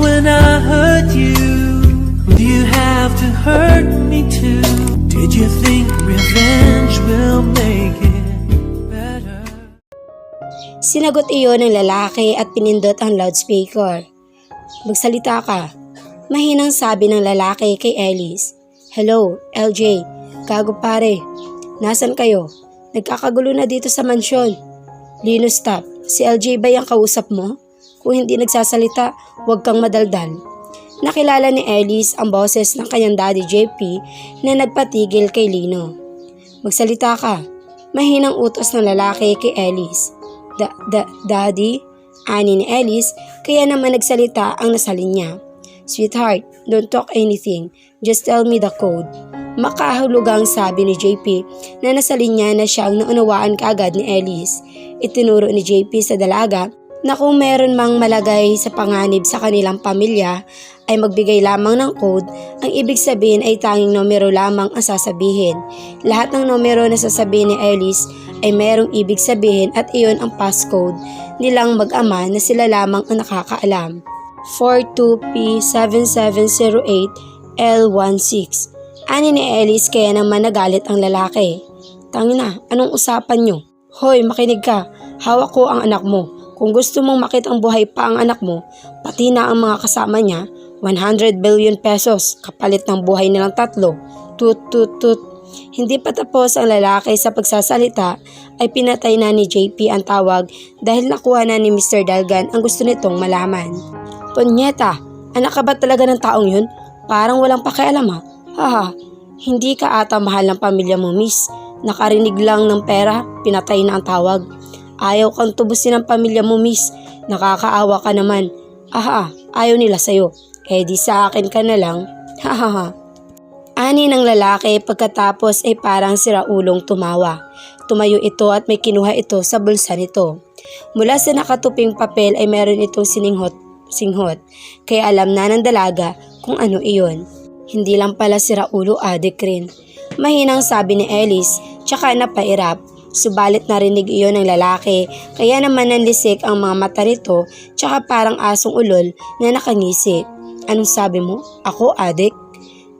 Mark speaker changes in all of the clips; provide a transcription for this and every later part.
Speaker 1: when I hurt you? Do you have to hurt me too? Did you think revenge will make it better?
Speaker 2: Sinagot iyon ng lalaki at pinindot ang loudspeaker. Magsalita ka. Mahinang sabi ng lalaki kay Ellis. Hello, LJ. Gago pare. Nasaan kayo? Nagkakagulo na dito sa mansyon. Lino stop. Si LJ ba yung kausap mo? Kung hindi nagsasalita, huwag kang madaldal. Nakilala ni Ellis ang boses ng kanyang daddy JP na nagpatigil kay Lino. Magsalita ka. Mahinang utos ng lalaki kay Ellis. Da, da, daddy? Ani ni Ellis, kaya naman nagsalita ang nasalin niya. Sweetheart, don't talk anything. Just tell me the code. Makahulugang sabi ni JP na nasalin niya na siyang naunawaan kaagad ni Ellis. Itinuro ni JP sa dalaga na kung meron mang malagay sa panganib sa kanilang pamilya ay magbigay lamang ng code, ang ibig sabihin ay tanging numero lamang ang sasabihin. Lahat ng numero na sasabihin ni Ellis ay merong ibig sabihin at iyon ang passcode nilang mag-ama na sila lamang ang nakakaalam. 42P7708L16 Ani ni Ellis kaya naman nagalit ang lalaki. Tangina, anong usapan nyo? Hoy, makinig ka. Hawak ko ang anak mo. Kung gusto mong makitang buhay pa ang anak mo, pati na ang mga kasama niya, 100 billion pesos kapalit ng buhay nilang tatlo. Tut tut tut. Hindi pa tapos ang lalaki sa pagsasalita ay pinatay na ni JP ang tawag dahil nakuha na ni Mr. Dalgan ang gusto nitong malaman. Ponyeta, anak ka ba talaga ng taong yun? Parang walang pakialam ha. Haha, hindi ka ata mahal ng pamilya mo miss. Nakarinig lang ng pera, pinatay na ang tawag. Ayaw kang tubusin ng pamilya mo miss. Nakakaawa ka naman. Aha, ayaw nila sa'yo. Eh di sa akin ka na lang. Hahaha. Ani ng lalaki pagkatapos ay parang siraulong tumawa. Tumayo ito at may kinuha ito sa bulsa nito. Mula sa nakatuping papel ay meron itong sininghot, singhot. Kaya alam na ng dalaga kung ano iyon. Hindi lang pala si Raulo adik rin. Mahinang sabi ni Ellis, tsaka napairap. Subalit narinig iyon ng lalaki, kaya naman nanlisik ang mga mata nito, tsaka parang asong ulol na nakangisi. Anong sabi mo? Ako adik?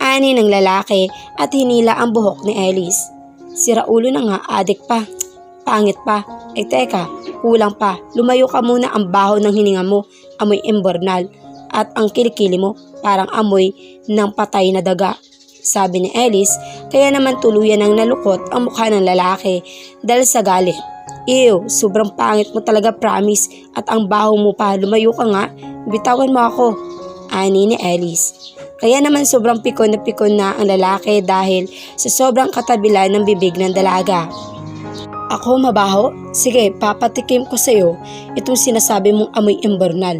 Speaker 2: Ani ng lalaki at hinila ang buhok ni Ellis. Si Raulo na nga adik pa. Pangit pa. Eh teka, kulang pa. Lumayo ka muna ang baho ng hininga mo. Amoy imbornal. At ang kilikili mo parang amoy ng patay na daga. Sabi ni Ellis, kaya naman tuluyan ang nalukot ang mukha ng lalaki dahil sa galit. Ew, sobrang pangit mo talaga promise at ang baho mo pa, lumayo ka nga, bitawan mo ako. Ani ni Ellis. Kaya naman sobrang pikon na pikon na ang lalaki dahil sa sobrang katabilan ng bibig ng dalaga. Ako mabaho? Sige, papatikim ko sa'yo itong sinasabi mong amoy imbornal.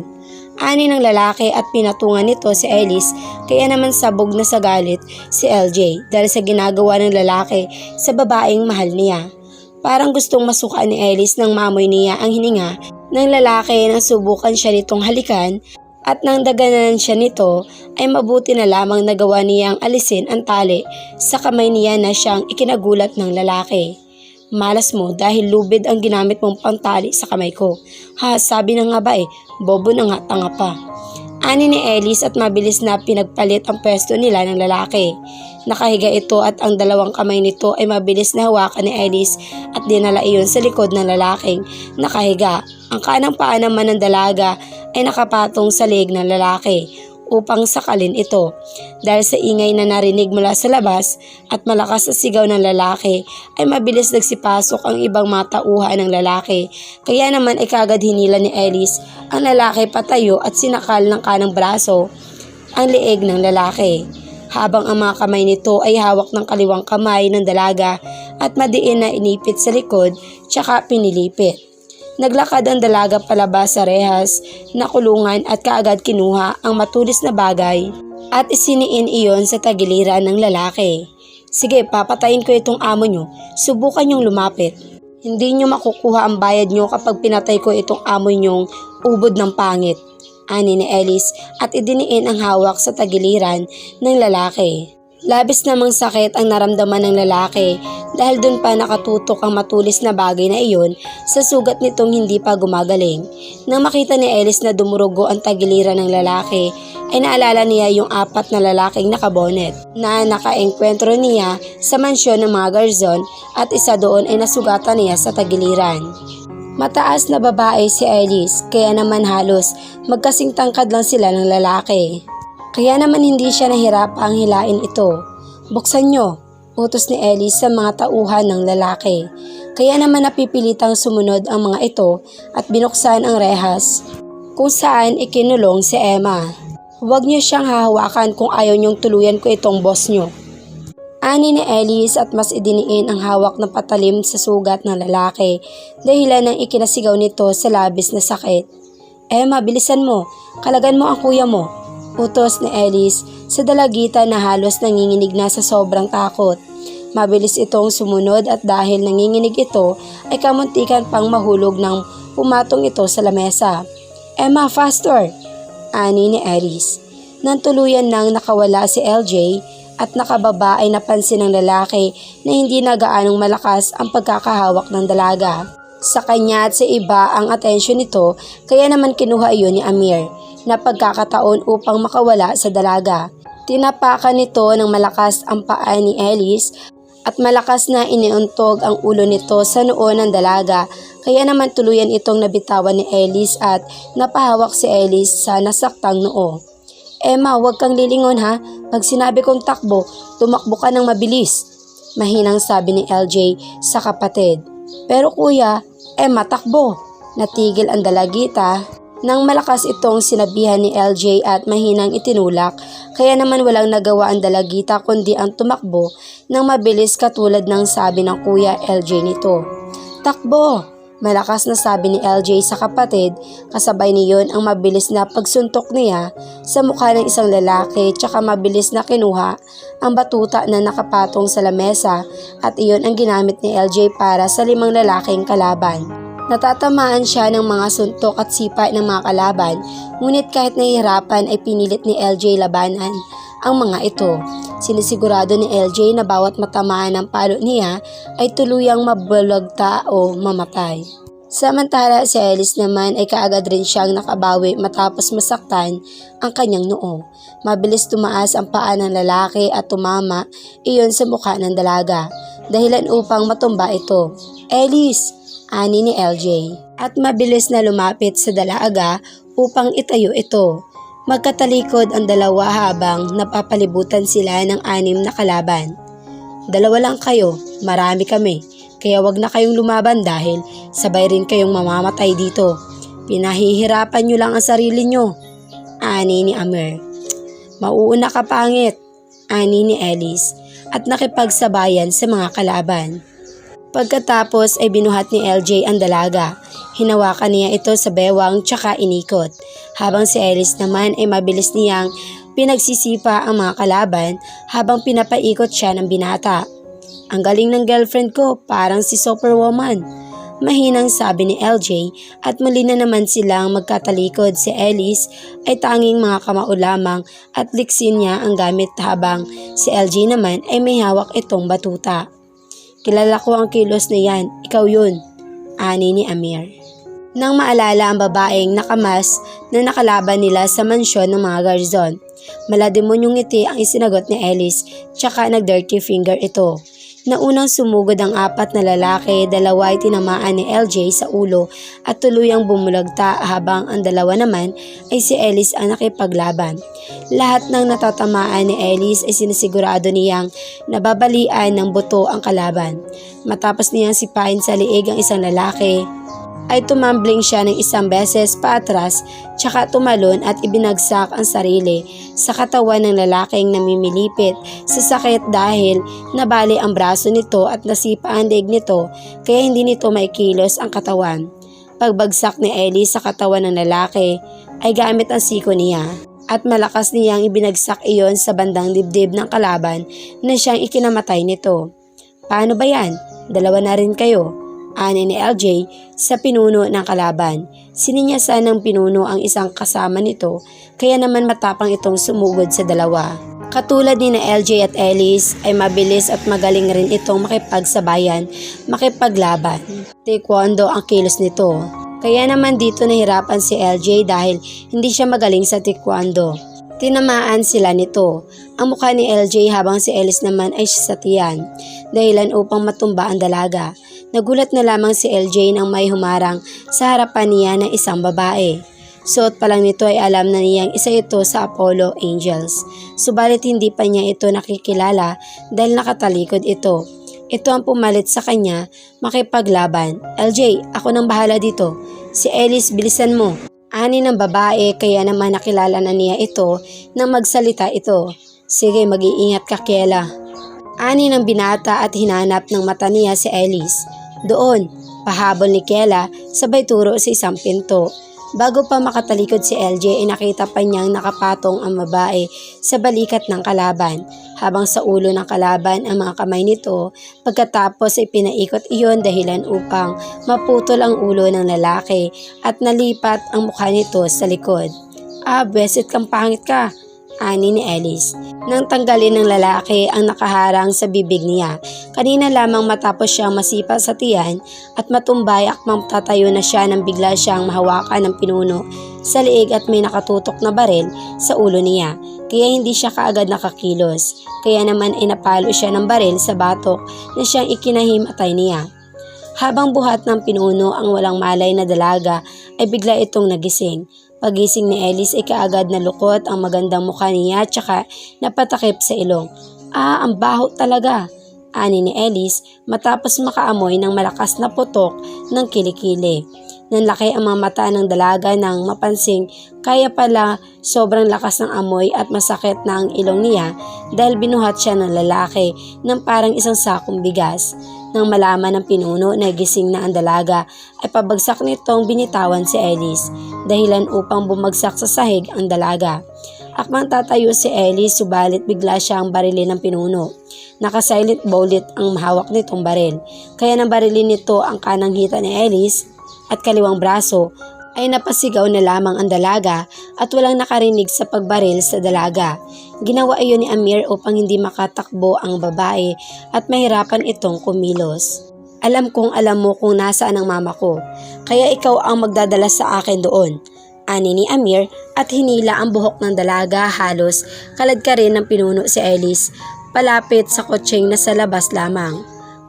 Speaker 2: Ani ng lalaki at pinatungan nito si Ellis kaya naman sabog na sa galit si LJ dahil sa ginagawa ng lalaki sa babaeng mahal niya. Parang gustong masuka ni Ellis nang mamoy niya ang hininga ng lalaki nang subukan siya nitong halikan at nang daganan siya nito ay mabuti na lamang nagawa niyang alisin ang tali sa kamay niya na siyang ikinagulat ng lalaki. Malas mo dahil lubid ang ginamit mong pantali sa kamay ko. Ha, sabi na nga ba eh, bobo na nga tanga pa. Ani ni Ellis at mabilis na pinagpalit ang pwesto nila ng lalaki. Nakahiga ito at ang dalawang kamay nito ay mabilis na hawakan ni Ellis at dinala iyon sa likod ng lalaking nakahiga. Ang kanang paa naman ng dalaga ay nakapatong sa leg ng lalaki upang sakalin ito. Dahil sa ingay na narinig mula sa labas at malakas sa sigaw ng lalaki ay mabilis nagsipasok ang ibang matauhan ng lalaki. Kaya naman ay kagad hinila ni Ellis ang lalaki patayo at sinakal ng kanang braso ang leeg ng lalaki. Habang ang mga kamay nito ay hawak ng kaliwang kamay ng dalaga at madiin na inipit sa likod tsaka pinilipit. Naglakad ang dalaga palabas sa rehas na kulungan at kaagad kinuha ang matulis na bagay at isiniin iyon sa tagiliran ng lalaki. Sige, papatayin ko itong amo nyo. Subukan nyong lumapit. Hindi nyo makukuha ang bayad nyo kapag pinatay ko itong amo nyong ubod ng pangit. Ani ni Ellis at idiniin ang hawak sa tagiliran ng lalaki. Labis namang sakit ang naramdaman ng lalaki dahil dun pa nakatutok ang matulis na bagay na iyon sa sugat nitong hindi pa gumagaling. Nang makita ni Ellis na dumurugo ang tagiliran ng lalaki, ay naalala niya yung apat na lalaking nakabonet na nakaengkwentro niya sa mansyon ng mga garzon at isa doon ay nasugatan niya sa tagiliran. Mataas na babae si Ellis kaya naman halos magkasing tangkad lang sila ng lalaki. Kaya naman hindi siya nahirapang hilain ito. Buksan nyo, utos ni Ellis sa mga tauhan ng lalaki. Kaya naman napipilitang sumunod ang mga ito at binuksan ang rehas kung saan ikinulong si Emma. Huwag niyo siyang hahawakan kung ayaw niyong tuluyan ko itong boss niyo. Ani ni Ellis at mas idiniin ang hawak ng patalim sa sugat ng lalaki dahilan ng ikinasigaw nito sa labis na sakit. Emma, bilisan mo. Kalagan mo ang kuya mo. Utos ni Ellis sa dalagitan na halos nanginginig na sa sobrang takot. Mabilis itong sumunod at dahil nanginginig ito ay kamuntikan pang mahulog nang pumatong ito sa lamesa. Emma, faster! Ani ni Ellis. Nang tuluyan nang nakawala si LJ at nakababa ay napansin ng lalaki na hindi na gaanong malakas ang pagkakahawak ng dalaga. Sa kanya at sa iba ang atensyon nito kaya naman kinuha iyon ni Amir na pagkakataon upang makawala sa dalaga. Tinapakan nito ng malakas ang paa ni Ellis at malakas na iniuntog ang ulo nito sa noo ng dalaga kaya naman tuluyan itong nabitawan ni Ellis at napahawak si Ellis sa nasaktang noo. Emma, huwag kang lilingon ha. Pag sinabi kong takbo, tumakbo ka ng mabilis. Mahinang sabi ni LJ sa kapatid. Pero kuya, Emma, takbo. Natigil ang dalagita nang malakas itong sinabihan ni LJ at mahinang itinulak, kaya naman walang nagawa ang dalagita kundi ang tumakbo ng mabilis katulad ng sabi ng kuya LJ nito. Takbo! Malakas na sabi ni LJ sa kapatid, kasabay niyon ang mabilis na pagsuntok niya sa mukha ng isang lalaki tsaka mabilis na kinuha ang batuta na nakapatong sa lamesa at iyon ang ginamit ni LJ para sa limang lalaking kalaban. Natatamaan siya ng mga suntok at sipa ng mga kalaban, ngunit kahit nahihirapan ay pinilit ni LJ labanan ang mga ito. Sinisigurado ni LJ na bawat matamaan ng palo niya ay tuluyang mabulagta o mamatay. Samantala si Ellis naman ay kaagad rin siyang nakabawi matapos masaktan ang kanyang noo. Mabilis tumaas ang paa ng lalaki at tumama iyon sa mukha ng dalaga. Dahilan upang matumba ito. Ellis! Ani ni LJ. At mabilis na lumapit sa dalaga upang itayo ito. Magkatalikod ang dalawa habang napapalibutan sila ng anim na kalaban. Dalawa lang kayo, marami kami, kaya wag na kayong lumaban dahil sabay rin kayong mamamatay dito. Pinahihirapan nyo lang ang sarili nyo. Ani ni Amir. Mauuna ka pangit, ani ni Ellis at nakipagsabayan sa mga kalaban. Pagkatapos ay binuhat ni LJ ang dalaga. Hinawakan niya ito sa bewang tsaka inikot. Habang si Ellis naman ay mabilis niyang pinagsisipa ang mga kalaban habang pinapaikot siya ng binata. Ang galing ng girlfriend ko, parang si Superwoman. Mahinang sabi ni LJ at muli na naman silang magkatalikod si Ellis ay tanging mga kamao lamang at liksin niya ang gamit habang si LJ naman ay may hawak itong batuta. Kilala ko ang kilos na yan, ikaw yun, ani ni Amir. Nang maalala ang babaeng nakamas na nakalaban nila sa mansyon ng mga garzon, malademonyong ngiti ang isinagot ni Ellis tsaka nag-dirty finger ito. Naunang sumugod ang apat na lalaki, dalawa ay tinamaan ni LJ sa ulo at tuluyang bumulagta habang ang dalawa naman ay si Ellis ang nakipaglaban. Lahat ng natatamaan ni Ellis ay sinisigurado niyang nababalian ng buto ang kalaban. Matapos niyang sipain sa liig ang isang lalaki, ay tumambling siya ng isang beses paatras tsaka tumalon at ibinagsak ang sarili sa katawan ng lalaking namimilipit sa sakit dahil nabali ang braso nito at nasipa ang leg nito kaya hindi nito maikilos ang katawan. Pagbagsak ni Ellie sa katawan ng lalaki ay gamit ang siko niya at malakas niyang ibinagsak iyon sa bandang dibdib ng kalaban na siyang ikinamatay nito. Paano ba yan? Dalawa na rin kayo ani ni LJ sa pinuno ng kalaban. Sininyasan ng pinuno ang isang kasama nito kaya naman matapang itong sumugod sa dalawa. Katulad ni na LJ at Ellis ay mabilis at magaling rin itong makipagsabayan, makipaglaban. Taekwondo ang kilos nito. Kaya naman dito nahirapan si LJ dahil hindi siya magaling sa taekwondo. Tinamaan sila nito. Ang mukha ni LJ habang si Ellis naman ay sa tiyan, dahilan upang matumba ang dalaga. Nagulat na lamang si LJ nang may humarang sa harapan niya ng isang babae. Suot pa lang nito ay alam na niyang isa ito sa Apollo Angels. Subalit hindi pa niya ito nakikilala dahil nakatalikod ito. Ito ang pumalit sa kanya makipaglaban. LJ, ako nang bahala dito. Si Ellis, bilisan mo. Ani ng babae kaya naman nakilala na niya ito nang magsalita ito. Sige, mag-iingat ka Kiela. Ani ng binata at hinanap ng mata niya si Ellis. Doon, pahabol ni Kiela sabay turo sa isang pinto. Bago pa makatalikod si LJ ay nakita pa niyang nakapatong ang babae sa balikat ng kalaban habang sa ulo ng kalaban ang mga kamay nito pagkatapos ay pinaikot iyon dahilan upang maputol ang ulo ng lalaki at nalipat ang mukha nito sa likod. Ah, besit kang pangit ka, ani ni Alice. Nang tanggalin ng lalaki ang nakaharang sa bibig niya, kanina lamang matapos siyang masipa sa tiyan at matumbay akmang tatayo na siya nang bigla siyang mahawakan ng pinuno sa liig at may nakatutok na baril sa ulo niya. Kaya hindi siya kaagad nakakilos. Kaya naman ay napalo siya ng baril sa batok na siyang ikinahimatay niya. Habang buhat ng pinuno ang walang malay na dalaga ay bigla itong nagising. Pagising ni Ellis ay kaagad na lukot ang magandang mukha niya tsaka napatakip sa ilong. Ah, ang baho talaga. Ani ni Ellis matapos makaamoy ng malakas na putok ng kilikili. Nanlaki ang mga mata ng dalaga nang mapansing kaya pala sobrang lakas ng amoy at masakit na ang ilong niya dahil binuhat siya ng lalaki ng parang isang sakong bigas. Nang malaman ng pinuno na gising na ang dalaga ay pabagsak nitong binitawan si Ellis dahilan upang bumagsak sa sahig ang dalaga. Akmang tatayo si Ellis subalit bigla siyang barilin ng pinuno. Naka-silent bullet ang mahawak nitong baril. Kaya nang barilin nito ang kanang hita ni Ellis at kaliwang braso ay napasigaw na lamang ang dalaga at walang nakarinig sa pagbaril sa dalaga. Ginawa iyon ni Amir upang hindi makatakbo ang babae at mahirapan itong kumilos. Alam kong alam mo kung nasaan ang mama ko, kaya ikaw ang magdadala sa akin doon. Ani ni Amir at hinila ang buhok ng dalaga halos kalad ka rin ng pinuno si Ellis palapit sa kotseng nasa labas lamang.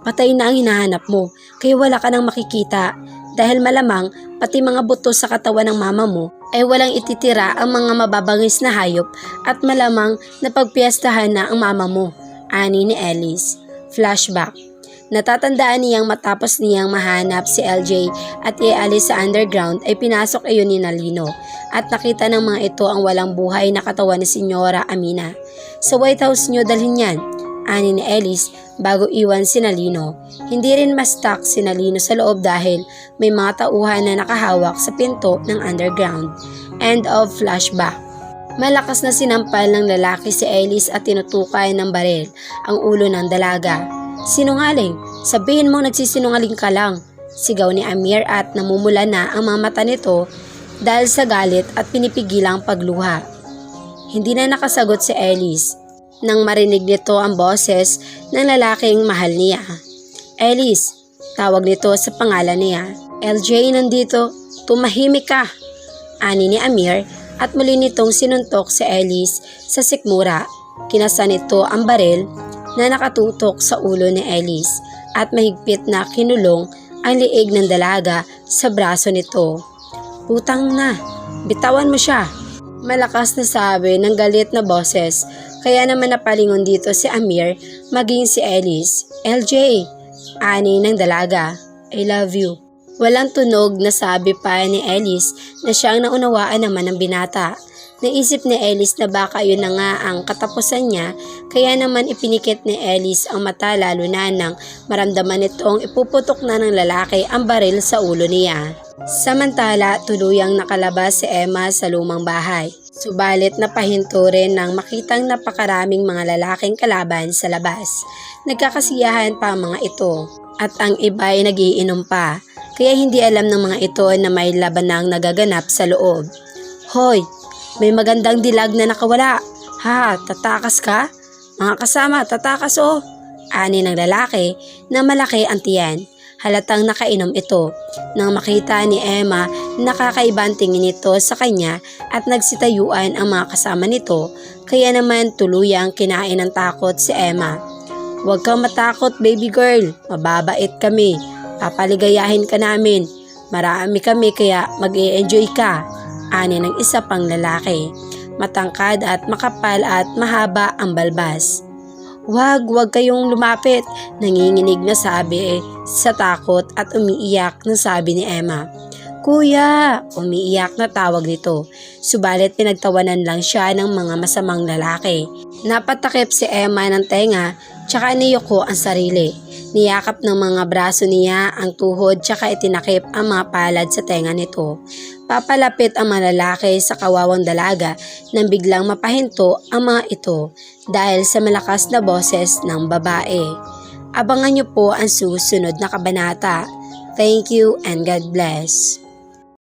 Speaker 2: Patay na ang hinahanap mo, kaya wala ka nang makikita dahil malamang pati mga buto sa katawan ng mama mo ay walang ititira ang mga mababangis na hayop at malamang napagpiestahan na ang mama mo. Ani ni Ellis. Flashback. Natatandaan niyang matapos niyang mahanap si LJ at ialis sa underground ay pinasok iyon ni Nalino at nakita ng mga ito ang walang buhay na katawan ni Senyora Amina. Sa White House niyo dalhin yan, ani ni Ellis bago iwan si Nalino. Hindi rin ma-stuck si Nalino sa loob dahil may mga tauhan na nakahawak sa pinto ng underground. End of flashback. Malakas na sinampal ng lalaki si Ellis at tinutukay ng baril ang ulo ng dalaga. Sinungaling, sabihin mo nagsisinungaling ka lang. Sigaw ni Amir at namumula na ang mga mata nito dahil sa galit at pinipigilang pagluha. Hindi na nakasagot si Ellis nang marinig nito ang boses ng lalaking mahal niya. Ellis, tawag nito sa pangalan niya. LJ nandito, tumahimik ka. Ani ni Amir at muli nitong sinuntok si Ellis sa sikmura. Kinasa nito ang baril na nakatutok sa ulo ni Ellis at mahigpit na kinulong ang liig ng dalaga sa braso nito. Putang na, bitawan mo siya. Malakas na sabi ng galit na boses kaya naman napalingon dito si Amir maging si Ellis. LJ, ani ng dalaga, I love you. Walang tunog na sabi pa ni Ellis na siyang naunawaan naman ng binata. Naisip ni Ellis na baka yun na nga ang katapusan niya kaya naman ipinikit ni Ellis ang mata lalo na nang maramdaman nitong ipuputok na ng lalaki ang baril sa ulo niya. Samantala, tuluyang nakalabas si Emma sa lumang bahay. Subalit napahinto rin nang makitang napakaraming mga lalaking kalaban sa labas. Nagkakasiyahan pa ang mga ito at ang iba ay nagiinom pa kaya hindi alam ng mga ito na may labanang nagaganap sa loob. Hoy, may magandang dilag na nakawala. Ha, tatakas ka? Mga kasama, tatakas oh. Ani ng lalaki na malaki ang tiyan. Halatang nakainom ito. Nang makita ni Emma nakakaibang tingin nito sa kanya at nagsitayuan ang mga kasama nito, kaya naman tuluyang kinain ng takot si Emma. Huwag kang matakot baby girl, mababait kami. Papaligayahin ka namin. Marami kami kaya mag enjoy ka. Ani ng isa pang lalaki. Matangkad at makapal at mahaba ang balbas. Wag, wag kayong lumapit. Nanginginig na sabi sa takot at umiiyak na sabi ni Emma. Kuya, umiiyak na tawag nito. Subalit pinagtawanan lang siya ng mga masamang lalaki. Napatakip si Emma ng tenga, tsaka niyoko ang sarili. Niyakap ng mga braso niya ang tuhod tsaka itinakip ang mga palad sa tenga nito. Papalapit ang mga lalaki sa kawawang dalaga nang biglang mapahinto ang mga ito dahil sa malakas na boses ng babae. Abangan niyo po ang susunod na kabanata. Thank you and God bless.